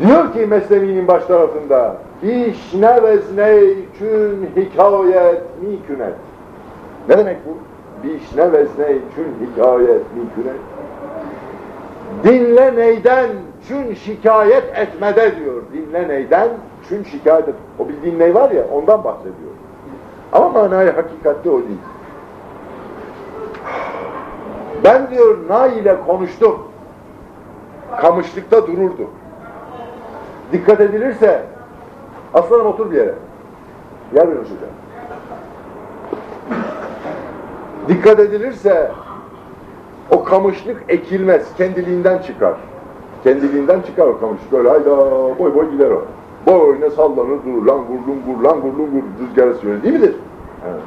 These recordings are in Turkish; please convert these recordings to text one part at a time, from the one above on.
Diyor ki Mesnevi'nin baş tarafında İşne vezne için hikayet mikünet. Ne demek bu? Bişne vezne için hikayet mikünet. Dinle neyden çün şikayet etmede diyor. Dinle neyden çün şikayet et. O bildiğin ney var ya ondan bahsediyor. Ama manayı hakikatte o değil. Ben diyor Na ile konuştum. Kamışlıkta dururdu. Dikkat edilirse aslanım otur bir yere. Yer verin hocam. Dikkat edilirse o kamışlık ekilmez. Kendiliğinden çıkar. Kendiliğinden çıkar o kamışlık. Böyle hayda boy boy gider o. Boyuna sallanır durur. Lan gurlum gur lan gurlum gur. Rüzgara söylüyor değil midir? Evet.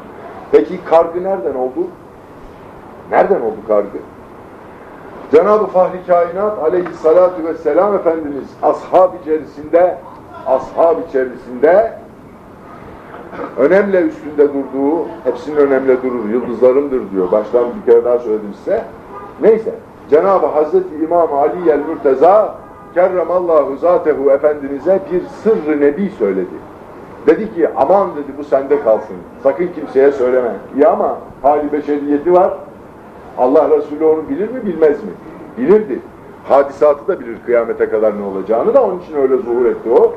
Peki kargı nereden oldu? Nereden oldu kargı? Cenab-ı Fahri Kainat aleyhissalatu vesselam Efendimiz ashab içerisinde ashab içerisinde önemli üstünde durduğu, hepsinin önemli durur, yıldızlarımdır diyor. Baştan bir kere daha söyledim size. Neyse, Cenab-ı Hazreti İmam Ali el-Mürteza kerremallahu zatehu Efendimiz'e bir sırrı nebi söyledi. Dedi ki aman dedi bu sende kalsın. Sakın kimseye söyleme. İyi ama hali beşeriyeti var. Allah Resulü onu bilir mi bilmez mi? Bilirdi. Hadisatı da bilir kıyamete kadar ne olacağını da onun için öyle zuhur etti o.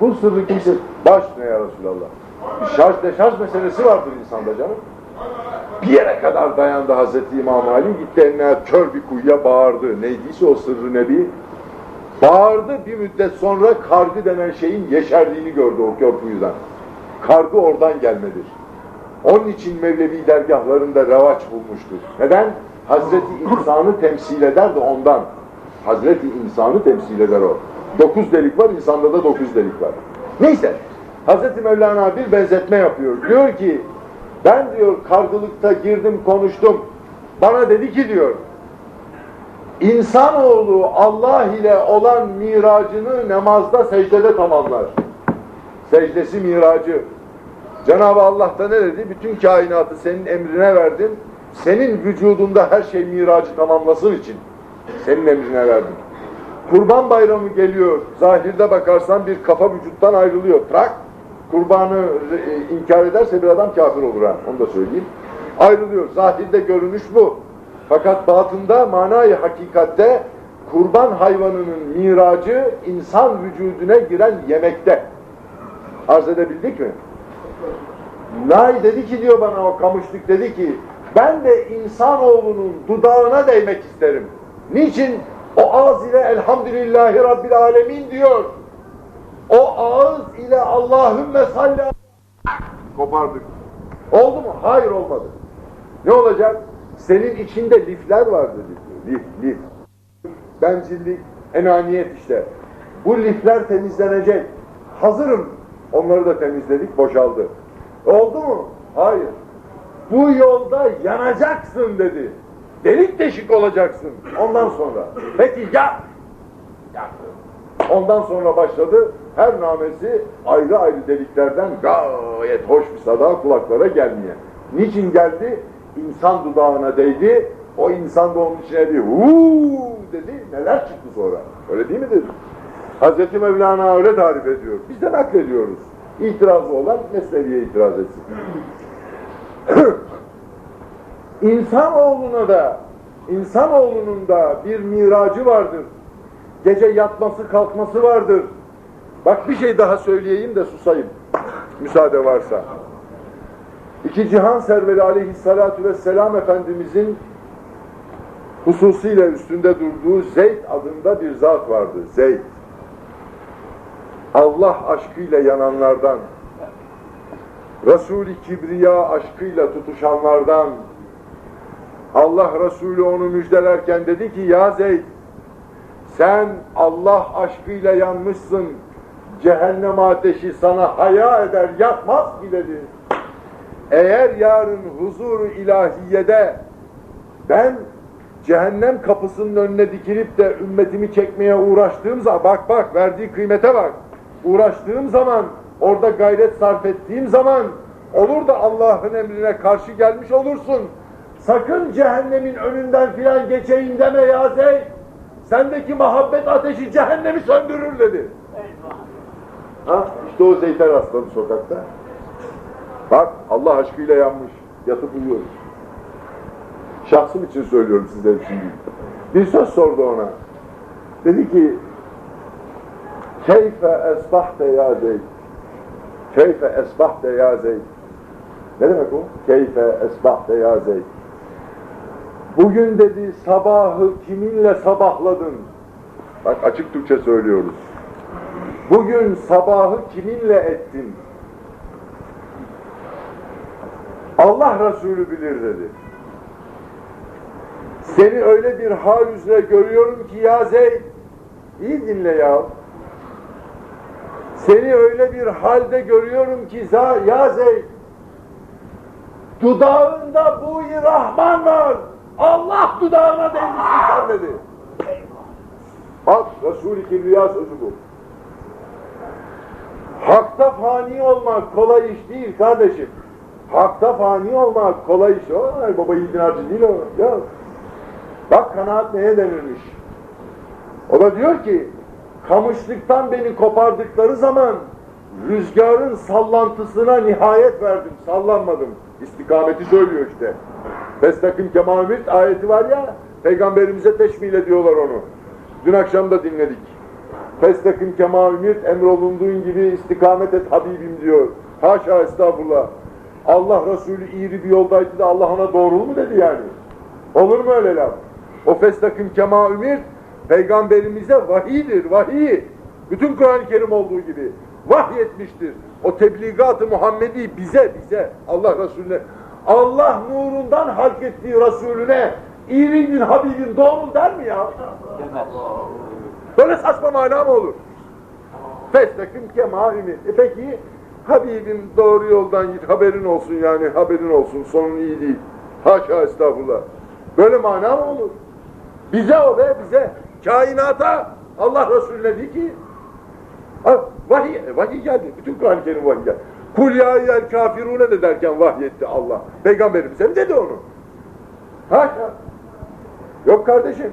Bu sırrı kimse baş ne ya Resulallah? Bir şarj deşarj meselesi vardır insanda canım. Bir yere kadar dayandı Hazreti İmam Ali gitti eline kör bir kuyuya bağırdı. Neydiyse o sırrı nebi. Bağırdı bir müddet sonra kargı denen şeyin yeşerdiğini gördü o kör kuyudan. Kargı oradan gelmedir. Onun için Mevlevi dergahlarında revaç bulmuştur. Neden? Hazreti insanı temsil eder de ondan. Hazreti insanı temsil eder o. Dokuz delik var, insanda da dokuz delik var. Neyse, Hazreti Mevlana bir benzetme yapıyor. Diyor ki, ben diyor kargılıkta girdim konuştum. Bana dedi ki diyor, insanoğlu Allah ile olan miracını namazda secdede tamamlar. Secdesi miracı. Cenab-ı Allah da ne dedi? Bütün kainatı senin emrine verdim. Senin vücudunda her şey miracı tamamlasın için. Senin emrine verdim. Kurban bayramı geliyor. Zahirde bakarsan bir kafa vücuttan ayrılıyor. Trak. Kurbanı e, inkar ederse bir adam kafir olur ha. Onu da söyleyeyim. Ayrılıyor. Zahirde görünüş bu. Fakat batında manayı hakikatte kurban hayvanının miracı insan vücuduna giren yemekte. Arz edebildik mi? Nay dedi ki diyor bana o kamışlık dedi ki ben de insanoğlunun dudağına değmek isterim. Niçin? O ağız ile elhamdülillahi rabbil alemin diyor. O ağız ile Allahümme salli kopardık. Oldu mu? Hayır olmadı. Ne olacak? Senin içinde lifler var dedi. Lif, lif. Bencillik, enaniyet işte. Bu lifler temizlenecek. Hazırım. Onları da temizledik, boşaldı. Oldu mu? Hayır. Bu yolda yanacaksın dedi. Delik deşik olacaksın. Ondan sonra. Peki ya. Yaktı. Ondan sonra başladı. Her namesi ayrı ayrı deliklerden gayet hoş bir sada kulaklara gelmeye. Niçin geldi? İnsan dudağına değdi. O insan da onun içine bir huu dedi. Neler çıktı sonra? Öyle değil mi dedi? Hazreti Mevlana öyle tarif ediyor. Biz de naklediyoruz. İtirazı olan mesleğe itiraz etsin. İnsanoğluna da, insanoğlunun da bir miracı vardır. Gece yatması kalkması vardır. Bak bir şey daha söyleyeyim de susayım. Müsaade varsa. İki cihan serveri aleyhissalatu vesselam Efendimizin hususiyle üstünde durduğu Zeyd adında bir zat vardı. Zeyd. Allah aşkıyla yananlardan, Resul-i Kibriya aşkıyla tutuşanlardan, Allah Resulü onu müjdelerken dedi ki, Ya Zeyd, sen Allah aşkıyla yanmışsın, cehennem ateşi sana haya eder, yakmaz ki dedi. Eğer yarın huzuru ilahiyede ben cehennem kapısının önüne dikilip de ümmetimi çekmeye uğraştığım zaman, bak bak verdiği kıymete bak, uğraştığım zaman, orada gayret sarf ettiğim zaman, olur da Allah'ın emrine karşı gelmiş olursun. Sakın cehennemin önünden filan geçeyim deme ya Zeyd. Sendeki muhabbet ateşi cehennemi söndürür dedi. Ha? İşte o zeyter rastladı sokakta. Bak Allah aşkıyla yanmış. Yatıp uyuyor. Şahsım için söylüyorum için değil. Bir söz sordu ona. Dedi ki Keyfe esbahte ya Zeyd Keyfe esbahte ya Zeyd Ne demek o? Keyfe esbahte ya Zeyd Bugün dedi sabahı kiminle sabahladın? Bak açık Türkçe söylüyoruz. Bugün sabahı kiminle ettin? Allah Resulü bilir dedi. Seni öyle bir hal üzere görüyorum ki ya Zeyd, iyi dinle ya. Seni öyle bir halde görüyorum ki ya Zeyd, dudağında bu Rahman var. Allah dudağına değmişsin sen dedi. Bak Resul-i Kibriya sözü bu. Hakta fani olmak kolay iş değil kardeşim. Hakta fani olmak kolay iş. Ay baba yiğidin harcı değil o. Ya. Bak kanaat neye denirmiş. O da diyor ki kamışlıktan beni kopardıkları zaman rüzgarın sallantısına nihayet verdim. Sallanmadım. İstikameti söylüyor işte. Festakim kemamit ayeti var ya peygamberimize teşmil ediyorlar onu. Dün akşam da dinledik. Festakim kema ümit emrolunduğun gibi istikamet et Habibim diyor. Haşa estağfurullah. Allah Resulü iri bir yoldaydı da Allah ona doğru mu dedi yani? Olur mu öyle laf? O festakim kema ümit peygamberimize vahidir, vahiy. Bütün Kur'an-ı Kerim olduğu gibi vahyetmiştir. O tebligat-ı Muhammedi bize, bize, Allah Resulüne. Allah nurundan halk ettiği Resulüne iriydin, Habibin doğru der mi ya? Böyle saçma mana mı olur? Festakim kema ümit. E peki Habibim doğru yoldan git haberin olsun yani haberin olsun sonun iyi değil. Haşa estağfurullah. Böyle mana mı olur? Bize o be bize. Kainata Allah Resulüne dedi ki vahiy, vahiy geldi. Bütün Kur'an-ı Kerim vahiy geldi. Kul ya yer kafirune de derken vahyetti Allah. Peygamberimize mi dedi onu? Haşa. Yok kardeşim.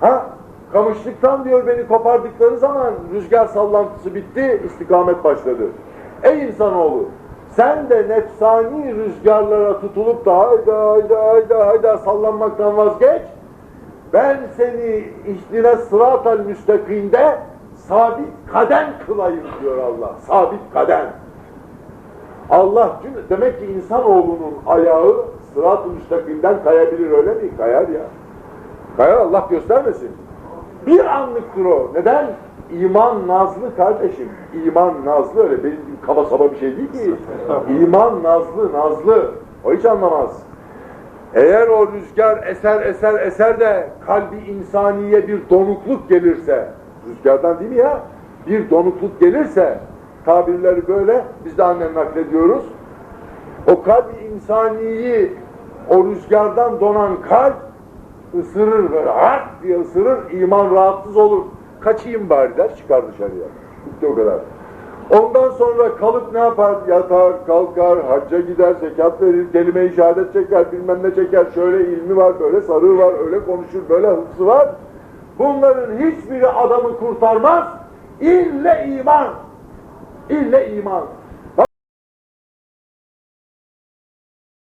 Ha? Kamışlıktan diyor beni kopardıkları zaman rüzgar sallantısı bitti, istikamet başladı. Ey insanoğlu, sen de nefsani rüzgarlara tutulup da hayda hayda hayda hayda sallanmaktan vazgeç. Ben seni ihtine sıratel müstakimde sabit kaden kılayım diyor Allah. Sabit kaden. Allah demek ki insanoğlunun ayağı sırat-ı müstakimden kayabilir öyle mi? Kayar ya. Kayar Allah göstermesin. Bir anlıktır o. Neden? İman nazlı kardeşim. İman nazlı öyle benim kaba saba bir şey değil ki. İman nazlı nazlı. O hiç anlamaz. Eğer o rüzgar eser eser eser de kalbi insaniye bir donukluk gelirse, rüzgardan değil mi ya? Bir donukluk gelirse, tabirleri böyle, biz de annen naklediyoruz. O kalbi insaniyi, o rüzgardan donan kalp ısırır böyle hart diye ısırır, iman rahatsız olur. Kaçayım bari der, çıkar dışarıya. Bitti o kadar. Ondan sonra kalıp ne yapar? Yatar, kalkar, hacca gider, zekat verir, kelime-i şehadet çeker, bilmem ne çeker. Şöyle ilmi var, böyle sarığı var, öyle konuşur, böyle hıfzı var. Bunların hiçbiri adamı kurtarmaz. İlle iman. İlle iman.